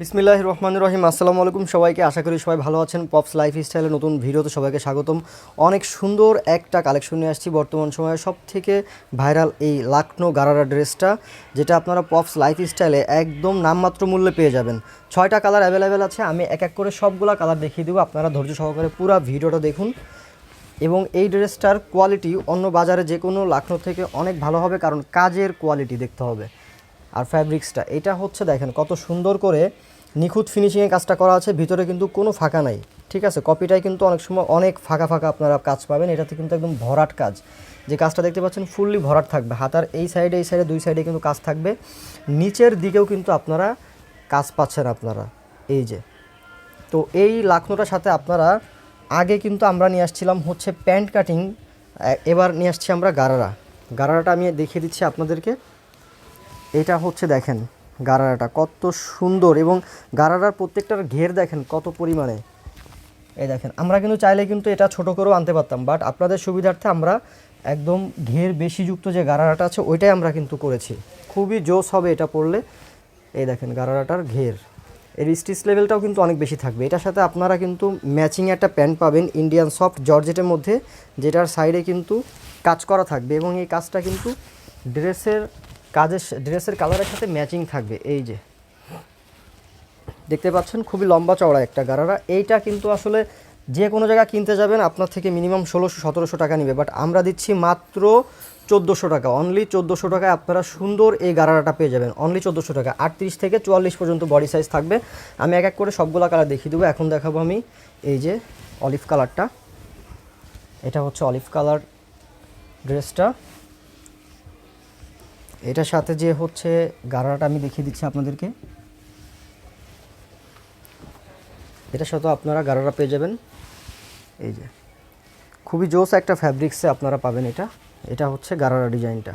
বিসমিল্লাহ রহমান রহিম আসসালামু আলাইকুম সবাইকে। আশা করি সবাই ভালো আছেন। পপস লাইফ স্টাইলের নতুন ভিডিওতে সবাইকে স্বাগতম। অনেক সুন্দর একটা কালেকশন নিয়ে আসছি বর্তমান সময়ে। সব থেকে ভাইরাল এই লাকনো গারারা ড্রেসটা, যেটা আপনারা পপস লাইফ স্টাইলে একদম নামমাত্র মূল্যে পেয়ে যাবেন। ছয়টা কালার অ্যাভেলেবেল আছে। আমি এক এক করে সবগুলা কালার দেখিয়ে দেবো। আপনারা ধৈর্য সহকারে পুরো ভিডিওটা দেখুন। এবং এই ড্রেসটার কোয়ালিটি অন্য বাজারে যে কোনো লাকনো থেকে অনেক ভালো হবে, কারণ কাজের কোয়ালিটি দেখতে হবে। আর ফ্যাব্রিক্সটা এটা হচ্ছে দেখেন কত সুন্দর করে নিখুঁত ফিনিশিংয়ে কাজটা করা আছে, ভিতরে কিন্তু কোনো ফাঁকা নাই, ঠিক আছে? কপিটাই কিন্তু অনেক সময় অনেক ফাঁকা ফাঁকা আপনারা কাজ পাবেন, এটাতে কিন্তু একদম ভরাট কাজ। যে কাজটা দেখতে পাচ্ছেন ফুললি ভরাট থাকবে, হাতার এই সাইডে এই সাইডে দুই সাইডে কিন্তু কাজ থাকবে। নিচের দিকেও কিন্তু আপনারা কাজ পাচ্ছেন আপনারা, এই যে। তো এই লাখনোটার সাথে আপনারা আগে কিন্তু আমরা নিয়ে আসছিলাম হচ্ছে প্যান্ট কাটিং এবার নিয়ে আসছি আমরা গারারা। গারারাটা আমি দেখিয়ে দিচ্ছি আপনাদেরকে। এটা হচ্ছে দেখেন গারারাটা, কত সুন্দর এবং গারারার প্রত্যেকটার ঘের দেখেন কত পরিমাণে। এই দেখেন, আমরা কিন্তু চাইলে কিন্তু এটা ছোট করেও আনতে পারতাম বাট আপনাদের সুবিধার্থে আমরা একদম ঘের বেশি যুক্ত যে গারারাটা আছে, ওইটাই আমরা কিন্তু করেছি। খুবই জোস হবে এটা পড়লে এই দেখেন গারারাটার ঘের। এর স্টিচ লেভেলটাও কিন্তু অনেক বেশি থাকবে। এটার সাথে আপনারা কিন্তু ম্যাচিং একটা প্যান্ট পাবেন ইন্ডিয়ান সফট জর্জেটের মধ্যে, যেটার সাইডে কিন্তু কাজ করা থাকবে এবং এই কাজটা কিন্তু ড্রেসের কাজের ড্রেসের কালারের সাথে ম্যাচিং থাকবে, এই যে। দেখতে পাচ্ছেন খুবই লম্বা চওড়া একটা গারারা। এইটা কিন্তু আসলে যে কোনো জায়গায় কিনতে যাবেন, আপনার থেকে মিনিমাম ষোলোশো, সতেরোশো টাকা নেবে। বাট আমরা দিচ্ছি মাত্র চোদ্দোশো টাকা। অনলি চোদ্দোশো টাকায় আপনারা সুন্দর এই গারারাটা পেয়ে যাবেন। অনলি চোদ্দোশো টাকা। আটত্রিশ থেকে চুয়াল্লিশ পর্যন্ত বডি সাইজ থাকবে। আমি এক এক করে সবগুলো কালার দেখিয়ে দেবো। এখন দেখাবো আমি এই যে অলিভ কালারটা এটা হচ্ছে অলিভ কালার ড্রেসটা এটার সাথে যে হচ্ছে গারারাটা আমি দেখিয়ে দিচ্ছি আপনাদেরকে। এটার সাথে আপনারা গারারা পেয়ে যাবেন। এই যে। খুবই জোস একটা ফ্যাব্রিক্সে আপনারা পাবেন এটা। এটা হচ্ছে গারারা ডিজাইনটা।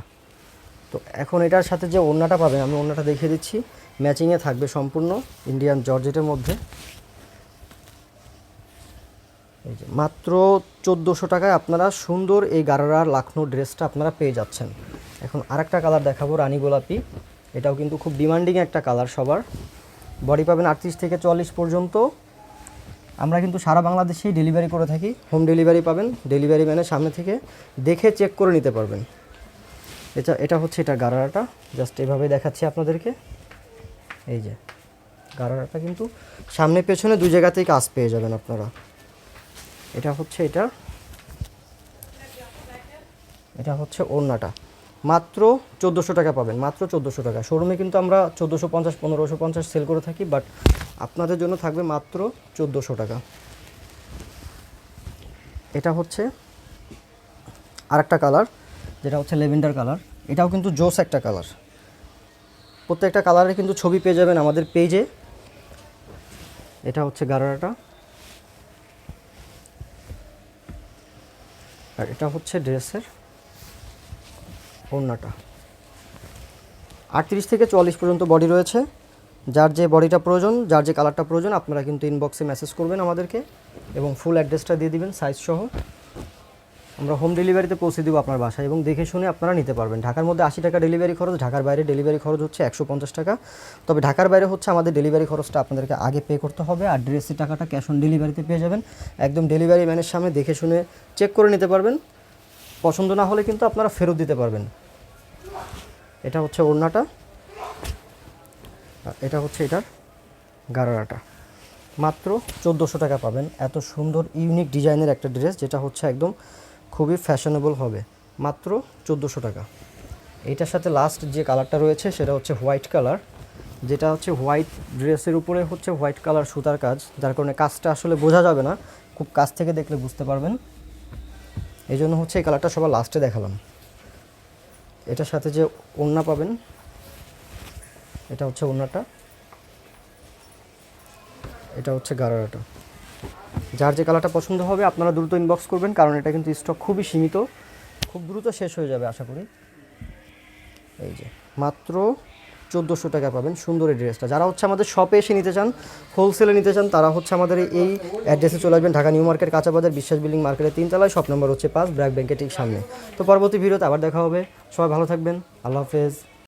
তো এখন এটার সাথে যে ওড়নাটা পাবেন, আমি ওড়নাটা দেখিয়ে দিচ্ছি। ম্যাচিংয়ে থাকবে সম্পূর্ণ ইন্ডিয়ান জর্জেটের মধ্যে। এই যে, মাত্র চোদ্দোশো টাকায় আপনারা সুন্দর এই গারারার লাখনৌ ড্রেসটা আপনারা পেয়ে যাচ্ছেন। এখন আরেকটা কালার দেখাবো, রানী গোলাপি। এটাও কিন্তু খুব ডিমান্ডিং একটা কালার সবার। বডি পাবেন আটত্রিশ থেকে চুয়াল্লিশ পর্যন্ত। আমরা কিন্তু সারা বাংলাদেশেই ডেলিভারি করে থাকি। হোম ডেলিভারি পাবেন ডেলিভারি ম্যানের সামনে থেকে দেখে চেক করে নিতে পারবেন। এটা এটা হচ্ছে এটা গারারাটা। জাস্ট এভাবে দেখাচ্ছি আপনাদেরকে। এই যে, গারারাটা কিন্তু সামনে পেছনে দুই জায়গাতেই কাজ পেয়ে যাবেন আপনারা। এটা হচ্ছে এটা। এটা হচ্ছে ওড়নাটা। মাত্র চোদ্দোশো টাকা পাবেন, মাত্র চোদ্দোশো টাকা। শোরুমে কিন্তু আমরা চোদ্দোশো পঞ্চাশ, পনেরোশো পঞ্চাশ সেল করে থাকি, বাট আপনাদের জন্য থাকবে মাত্র চোদ্দোশো টাকা। এটা হচ্ছে আরেকটা কালার, যেটা হচ্ছে লেভেন্ডার কালার। এটাও কিন্তু জোস একটা কালার। প্রত্যেকটা কালারে কিন্তু ছবি পেয়ে যাবেন আমাদের পেজে। এটা হচ্ছে গারারাটা। আর এটা হচ্ছে ড্রেসের ওড়নাটা। আটত্রিশ থেকে চুয়াল্লিশ পর্যন্ত বডি রয়েছে। যার যে বডিটা প্রয়োজন, যার যে কালারটা প্রয়োজন, আপনারা কিন্তু ইনবক্সে মেসেজ করবেন আমাদেরকে এবং ফুল অ্যাড্রেসটা দিয়ে দিবেন সাইজ সহ। আমরা হোম ডেলিভারিতে পৌঁছে দেবো আপনার বাসায় এবং দেখে শুনে আপনারা নিতে পারবেন। ঢাকার মধ্যে আশি টাকা ডেলিভারি খরচ, ঢাকার বাইরে ডেলিভারি খরচ হচ্ছে একশো পঞ্চাশ টাকা। তবে ঢাকার বাইরে হচ্ছে আমাদের ডেলিভারি খরচটা আপনাদেরকে আগে পে করতে হবে আর ড্রেসের টাকাটা ক্যাশ অন ডেলিভারিতে পেয়ে যাবেন। একদম ডেলিভারি ম্যানের সামনে দেখে শুনে চেক করে নিতে পারবেন। পছন্দ না হলে কিন্তু আপনারা ফেরত দিতে পারবেন। এটা হচ্ছে ওড়নাটা এটা হচ্ছে এটার গারারাটা। মাত্র চোদ্দোশো টাকা পাবেন। এত সুন্দর, ইউনিক ডিজাইনের একটা ড্রেস, যেটা হচ্ছে একদম খুবই ফ্যাশনেবল হবে। মাত্র চোদ্দোশো টাকা। এটার সাথে লাস্ট যে কালারটা রয়েছে, সেটা হচ্ছে হোয়াইট কালার যেটা হচ্ছে হোয়াইট ড্রেসের উপরে হচ্ছে হোয়াইট কালার সুতার কাজ, যার কারণে কাজটা আসলে বোঝা যাবে না। খুব কাছ থেকে দেখলে বুঝতে পারবেন। এই জন্য হচ্ছে এই কালারটা সবার লাস্টে দেখালাম। এটার সাথে যে ওড়না পাবেন, এটা হচ্ছে ওড়নাটা, এটা হচ্ছে গারারাটা। যার যে কালারটা পছন্দ হবে, আপনারা দ্রুত ইনবক্স করবেন, কারণ এটা কিন্তু স্টক খুবই সীমিত। খুব দ্রুত শেষ হয়ে যাবে, আশা করি। এই যে, মাত্র চোদ্দোশো টাকা পাবেন সুন্দর এই ড্রেসটা। যারা হচ্ছে আমাদের শপে এসে নিতে চান হোলসেলে নিতে চান, তারা হচ্ছে আমাদের এই অ্যাড্রেসে চলে আসবেন ঢাকা নিউ মার্কেট কাঁচাবাজার বিশ্বাস বিল্ডিং মার্কেটের তিনতলায়। শপ নম্বর হচ্ছে পাঁচ, ব্র্যাক ব্যাংকের ঠিক সামনে। তো পরবর্তী ভিডিওতে আবার দেখা হবে। সবাই ভালো থাকবেন। আল্লাহ হাফেজ।